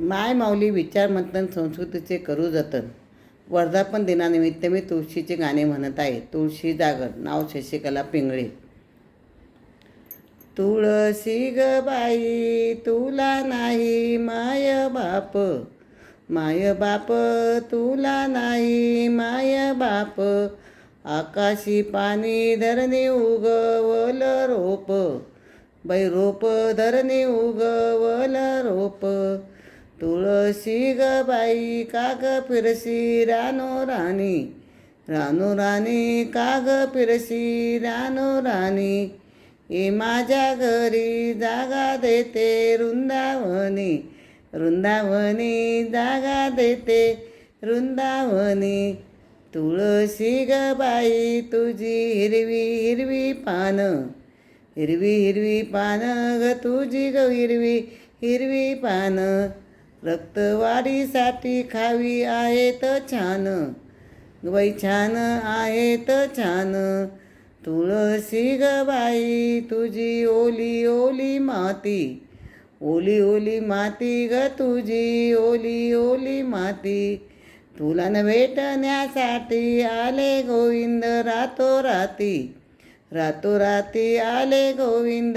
माय माऊली विचार मंथन संस्कृतीचे करू जतन. वर्धापन दिनानिमित्त मी तुळशीचे गाणे म्हणत आहे. तुळशी जागर नाव शशिकला पिंगळे. तुळशी ग बाई तुला नाही माय बाप. माय बाप तुला नाही माय बाप. आकाशी पाणी धरणे उगवल रोप. बै रोप धरणे उगवल रोप. तुळशी ग बाई काग फिरशी रानो राणी रानो राणी काग फिरशी रानो राणी ए माझ्या घरी जागा देते वृंदावनी वृंदावनी जागा देते वृंदावनी तुळशी ग बाई तुझी हिरवी हिरवी पानं हिरवी हिरवी पानं ग तुझी ग हिरवी हिरवी पानं रक्तवाढीसाठी खावी आहेत छान. बाई छान आहेत छान. तुळशी ग बाई तुझी ओली ओली माती. ओली ओली माती ग तुझी ओली ओली माती. तुला न भेटण्यासाठी आले गोविंद रातो राती रातो राती आले गोविंद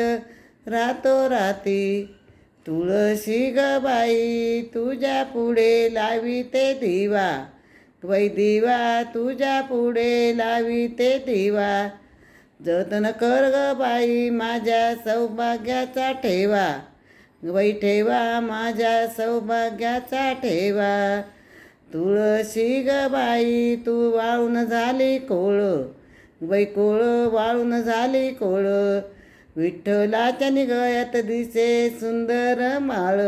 रातो राती तुळशी ग बाई तुझ्या पुढे लावी ते दिवा. वै दिवा तुझ्या पुढे लावी ते दिवा. जतन कर ग बाई माझ्या सौभाग्याचा ठेवा. वै ठेवा माझ्या सौभाग्याचा ठेवा. तुळशी ग बाई तू वाळून झाली कोळ. वै कोळ वाळून झाली कोळ. विठ्ठलाच्या निगळ्यात दिसे सुंदर माळ.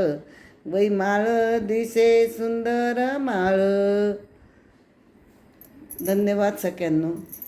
वै माळ दिसे सुंदर माळ. धन्यवाद सगळ्यांना.